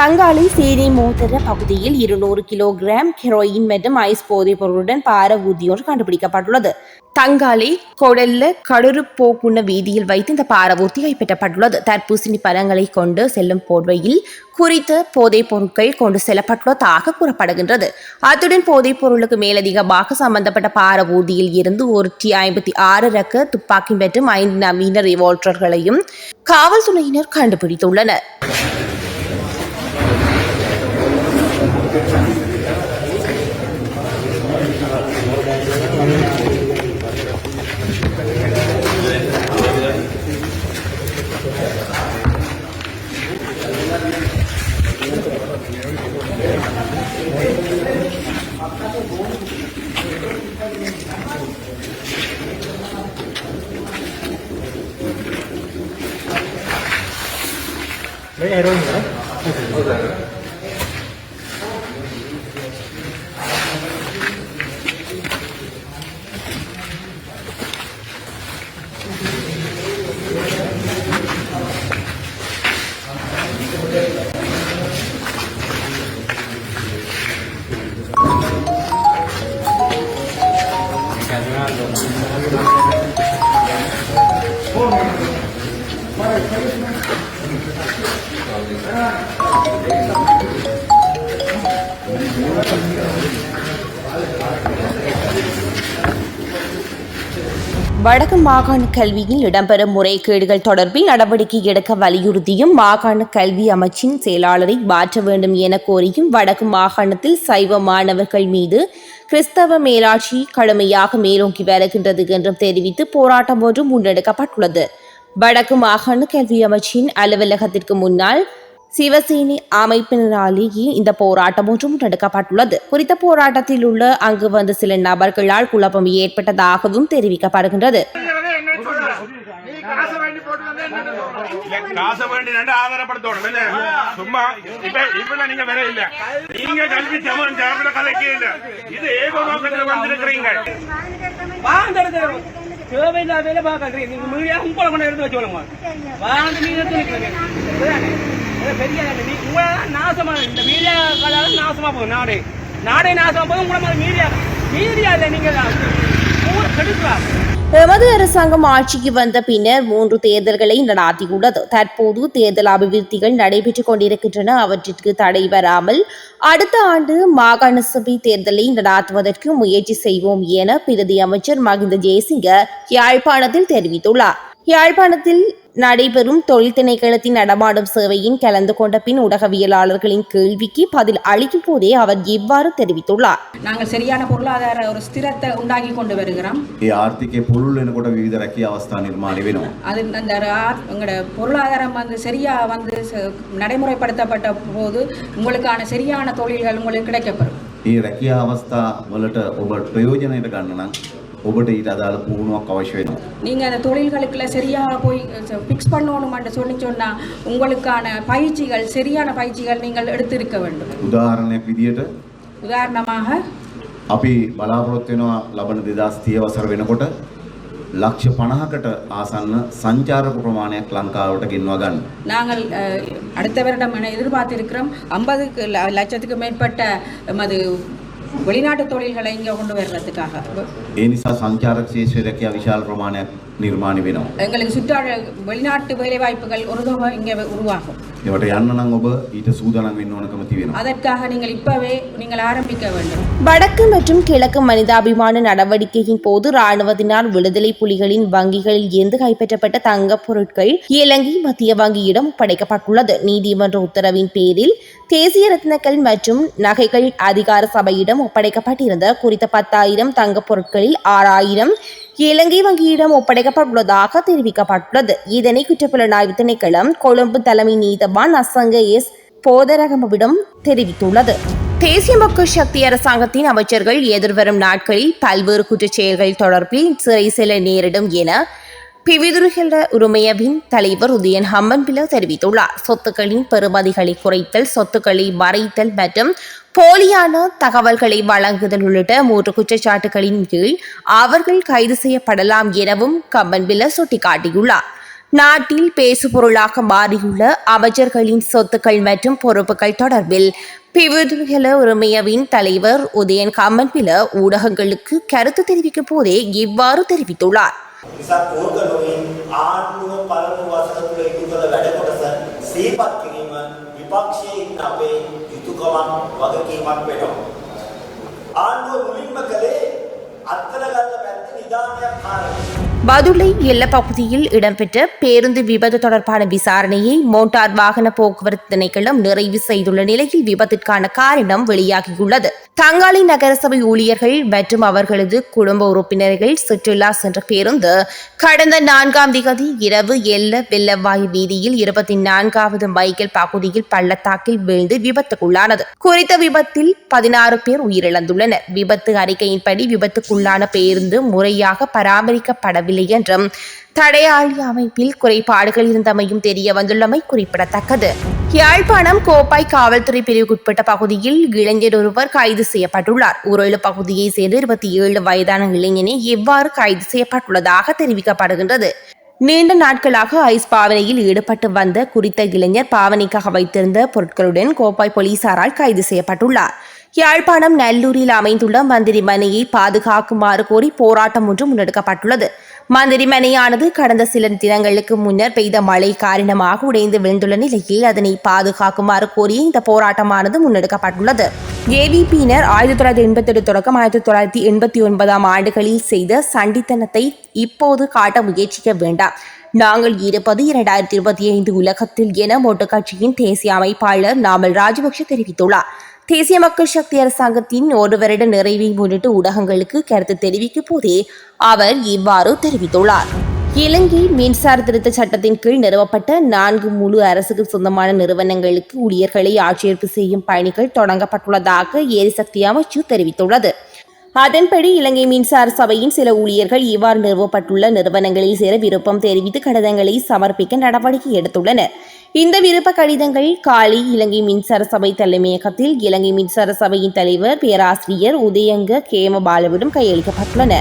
தங்காலை சேரி மோதர பகுதியில் இருநூறு கிலோகிராம் ஹெரோயின் மற்றும் ஐஸ் போதைப் பொருளுடன் பார ஊர்தியொன்று கண்டுபிடிக்கப்பட்டுள்ளது. தங்காலை கொடல்ல கடுறுப்போக்குண்ண வீதியில் வைத்து இந்த பாரவூர்த்தி கைப்பற்றப்பட்டுள்ளது தர்பூசணி பழங்களை கொண்டு செல்லும் போர்வையில் குறித்த போதைப் பொருட்கள் கொண்டு செல்லப்பட்டுள்ளதாக கூறப்படுகின்றது. அத்துடன் போதைப் பொருளுக்கு மேலதிகமாக சம்பந்தப்பட்ட பாரவூர்தியில் இருந்து ஒரு டி ஐம்பத்தி ஆறு ரக்க துப்பாக்கி மற்றும் ஐந்து நவீன ரிவால்வர்களையும் காவல்துறையினர் கண்டுபிடித்துள்ளனர். 여기 해로인가요? வடக்கு மாகாண கல்வியில் இடம்பெறும் முறைகேடுகள் தொடர்பில் நடவடிக்கை எடுக்க வலியுறுத்தியும் மாகாண கல்வி அமைச்சின் செயலாளரை மாற்ற வேண்டும் என கோரியும் வடக்கு மாகாணத்தில் சைவ மாணவர்கள் மீது கிறிஸ்தவ மேலாட்சி கடுமையாக மேலோங்கி வருகின்றது என்றும் தெரிவித்து போராட்டம் ஒன்று முன்னெடுக்கப்பட்டுள்ளது. வடக்கு மாகாண கல்வி அமைச்சின் அலுவலகத்திற்கு முன்னால் சிவசேனை அமைப்பினராலேயே இந்த போராட்டம் ஒன்று முன்னெடுக்கப்பட்டுள்ளது குறித்த போராட்டத்தில் உள்ள அங்கு வந்த சில நபர்களால் குழப்பம் ஏற்பட்டதாகவும் தெரிவிக்கப்படுகின்றது. நீ காசை வேண்டி போட்டு வந்தா என்ன சொல்றது? காசை வேண்டி ரெண்டு ஆதாரப்படுத்தணும் என்ன? சும்மா இப்ப இப்ப நீங்க வேற இல்ல. நீங்க கல்வி சமன் சார்பில் கலைக்கு இல்ல. இது ஏகோ நோக்கத்தில் வந்திருக்கிறீங்க. வாழ்ந்துடுது தேவையில்லாத வேலை பார்க்கறீங்க நீங்க மீடியா உங்களை கொண்டு எடுத்து வச்சு விடுங்க வாழ்ந்து நீங்க எடுத்து பெரிய நாசமா இந்த மீடியா நாசமா போகும் நாடு. நாடே நாசமா போகும் உங்களை மாதிரி மீடியா மீடியா இல்லை கெடுக்கலாம் எமது அரசாங்கம் ஆட்சிக்கு வந்த பின்னர் மூன்று தேர்தல்களை நடாத்தியுள்ளது. தற்போது தேர்தல் அபிவிருத்திகள் நடைபெற்றுக் கொண்டிருக்கின்றன. அவற்றிற்கு தடை வராமல் அடுத்த ஆண்டு மாகாண சபை தேர்தலை நடாத்துவதற்கு முயற்சி செய்வோம் என பிரதி அமைச்சர் மகிந்த ஜெயசிங்க யாழ்ப்பாணத்தில் தெரிவித்துள்ளார். யாழ்ப்பாணத்தில் நடைபெறும் தொழில் திணைக்களத்தின் நடமாடும் சேவையின் கலந்து கொண்ட பின் ஊடகவியலாளர்களின் கேள்விக்கு பதில் அளிக்கும் போதே அவர் இவ்வாறு தெரிவித்துள்ளார்? நாங்கள் சரியான பொருளாதார ஒரு ஸ்திரத்தை உண்டாக்கி கொண்டு வருகிறோம். ஆர்த்திகை பொருள்னு கூட விவித ரக்கிய அவஸ்தா நிர்மாணிவினும் அது அந்த உங்களோட பொருளாதாரம் வந்து சரியா வந்து நடைமுறைப்படுத்தப்பட்ட போது உங்களுக்கான சரியான தொழில்கள் உங்களுக்கு கிடைக்கப்படும் அவஸ்தா ರಕಿಯ ಅವಸ್ಥಾ ಒಬ್ಬ ಪ್ರಯೋಜನ ಇರಕಣ್ಣ ඔබට ඊට අදාළ පුහුණුවක් අවශ්‍ය වෙනවා. நீங்க அந்த தொழில்களுக்குள்ள சரியா போய் ஃபிக்ஸ் பண்ணணும்னு சொல்லி சொன்னா உங்களுக்கான பயிற்சிகள் சரியான பயிற்சிகள் நீங்கள் எடுத்திருக்க வேண்டும் උදාහරණයක් විදියට உதாரணமாக අපි බලාපොරොත්තු වෙනවා ලබන 2030 වසර වෙනකොට ලක්ෂ 50කට ආසන්න සංචාරක ප්‍රමාණයක් ලංකාවට ගෙන්වා ගන්න. நாங்கள் அஹ், அடுத்த வருடம் என எதிர்பார்த்திருக்கிறோம் ஐம்பதுக்கு லட்சத்துக்கு மேற்பட்ட எமது வெளிநாட்டு தொழில்களை இங்கே கொண்டு வர்றதுக்காக. ඒ නිසා සංචාරක ශේෂ්ත්‍රය දැකියා විශාල எங்களுக்கு சுற்றாட வெளிநாட்டு வேலைவாய்ப்புகள் ஒரு தடவை இங்கே உருவாகும். அதற்காக நீங்கள் இப்பவே நீங்கள் ஆரம்பிக்க வேண்டும். வடக்கு மற்றும் கிழக்கு மனிதாபிமான நடவடிக்கையின் போது ராணுவத்தினால் விடுதலை புலிகளின் வங்கிகளில் இருந்து கைப்பற்றப்பட்ட தங்கப் பொருட்கள் இலங்கை மத்திய வங்கியிடம் படைக்கப்பட்டுள்ளது. நீதிமன்ற உத்தரவின் பேரில் தேசிய ரத்னங்கள் மற்றும் நகைகள் அதிகார சபையிடம் ஒப்படைக்கப்பட்டிருந்த குறித்த பத்தாயிரம் தங்கப் பொருட்களில் ஆறாயிரம் இலங்கை வங்கியிடம் ஒப்படைக்கப்பட்டுள்ளதாக தெரிவிக்கப்பட்டுள்ளது. இதனை குற்றப்புலனாய்வு திணைக்களம் கொழும்பு தலைமை நீதவான் அசங்க எஸ். போதரகமவிடம் தெரிவித்துள்ளது. தேசிய மக்கள் சக்தி அரசாங்கத்தின் அமைச்சர்கள் எதிர்வரும் நாட்களில் பல்வேறு குற்றச்செயல்கள் தொடர்பில் சிறை செல்ல நேரிடும் என பிவிதுருகின்ற உரிமையவின் தலைவர் உதயன் ஹம்மன்பில தெரிவித்துள்ளார். சொத்துக்களின் பெறுமதிகளை குறைத்தல் சொத்துக்களை மறைத்தல் மற்றும் போலியான தகவல்களை வழங்குதல் உள்ளிட்ட மூன்று குற்றச்சாட்டுகளின் கீழ் அவர்கள் கைது செய்யப்படலாம் எனவும் கம்மன்பில சுட்டிக்காட்டியுள்ளார். நாட்டில் பேசுபொருளாக மாறியுள்ள அமைச்சர்களின் சொத்துக்கள் மற்றும் பொறுப்புகள் தொடர்பில் பிவிதுகல உரிமையவின் தலைவர் உதயன் கம்மன்பில ஊடகங்களுக்கு கருத்து தெரிவிக்கும் போதே இவ்வாறு தெரிவித்துள்ளார். නිසා ඕක නොවේ ආණ්ඩුව පළමු වසර තුළ ඉටු කළ වැඩ කොටස සිහිපත් කිරීම විපක්ෂයේ ඉන්න අපේ යුතුයකමක් වගකීමක් වෙනවා. ආණ්ඩුව මුලින්ම කළේ අත්තර ගන්න පැත්තේ නිදානයක් හාරනවා. பதுளை எல்லைப் பகுதியில் இடம்பெற்ற பேருந்து விபத்து தொடர்பான விசாரணையை மோட்டார் வாகன போக்குவரத்து திணைக்களம் நிறைவு செய்துள்ள நிலையில் விபத்திற்கான காரணம் வெளியாகியுள்ளது தங்காளி நகரசபை ஊழியர்கள் மற்றும் அவர்களது குடும்ப உறுப்பினர்கள் சுற்றுலா சென்ற பேருந்து கடந்த நான்காம் திகதி இரவு எல்ல வெள்ளவாய் வீதியில் இருபத்தி நான்காவது மைக்கேல் பகுதியில் பள்ளத்தாக்கில் வீழ்ந்து விபத்துக்குள்ளானது. குறித்த விபத்தில் பதினாறு பேர் உயிரிழந்துள்ளனர். விபத்து அறிக்கையின்படி விபத்துக்குள்ளான பேருந்து முறையாக பராமரிக்கப்படவில்லை என்றும் தடையாளி அமைப்பில் குறைபாடுகள் இருந்தமையும் தெரிய வந்துள்ளமை குறிப்பிடத்தக்கது. யாழ்ப்பாணம் கோப்பாய் காவல்துறை பிரிவுக்குட்பட்ட பகுதியில் இளைஞர் ஒருவர் கைது செய்யப்பட்டுள்ளார். ஊரேழு பகுதியைச் சேர்ந்த இருபத்தி ஏழு வயதான இளைஞனே எவ்வாறு கைது செய்யப்பட்டுள்ளதாக தெரிவிக்கப்படுகின்றது. நீண்ட நாட்களாக ஐஸ் பாவனையில் ஈடுபட்டு வந்த குறித்த இளைஞர் பாவனைக்காக வைத்திருந்த பொருட்களுடன் கோப்பாய் போலீசாரால் கைது செய்யப்பட்டுள்ளார். யாழ்ப்பாணம் நல்லூரில் அமைந்துள்ள மந்திரி மனையை பாதுகாக்குமாறு கோரி போராட்டம் ஒன்று முன்னெடுக்கப்பட்டுள்ளது. மந்திரிமனையானது கடந்த சில தினங்களுக்கு முன்னர் பெய்த மழை காரணமாக உடைந்து விழுந்துள்ள நிலையில் அதனை பாதுகாக்குமாறு கோரிய இந்த போராட்டமானது முன்னெடுக்கப்பட்டுள்ளது. ஏவிபியினர் ஆயிரத்தி தொள்ளாயிரத்தி எண்பத்தி எட்டு தொடக்கம் ஆயிரத்தி தொள்ளாயிரத்தி எண்பத்தி ஒன்பதாம் ஆண்டுகளில் செய்த சண்டித்தனத்தை இப்போது காட்ட முயற்சிக்க வேண்டாம். நாங்கள் இருப்பது இரண்டாயிரத்தி இருபத்தி ஐந்து உலகத்தில் என மோட்டு கட்சியின் தேசிய அமைப்பாளர் நாமல் ராஜபக்ஷ தெரிவித்துள்ளார். தேசிய மக்கள் சக்தி அரசாங்கத்தின் ஒரு வருட நிறைவை முன்னிட்டு ஊடகங்களுக்கு கருத்து தெரிவிக்கும் போதே அவர் இவ்வாறு தெரிவித்துள்ளார். இலங்கை மின்சார திருத்த சட்டத்தின் கீழ் நிறுவப்பட்ட நான்கு முழு அரசுக்கு சொந்தமான நிறுவனங்களுக்கு ஊழியர்களை ஆட்சேர்ப்பு செய்யும் பணிகள் தொடங்கப்பட்டுள்ளதாக எரிசக்தி அமைச்சு தெரிவித்துள்ளது. அதன்படி இலங்கை மின்சார சபையின் சில ஊழியர்கள் இவ்வாறு நிறுவப்பட்டுள்ள நிறுவனங்களில் சேர விருப்பம் தெரிவித்து கடிதங்களை சமர்ப்பிக்க நடவடிக்கை எடுத்துள்ளனர். இந்த விருப்ப கடிதங்கள் காலி இலங்கை மின்சார சபை தலைமையகத்தில் இலங்கை மின்சார சபையின் தலைவர் பேராசிரியர் உதயங்க கேமபாலவிடம் கையளிக்கப்பட்டுள்ளன.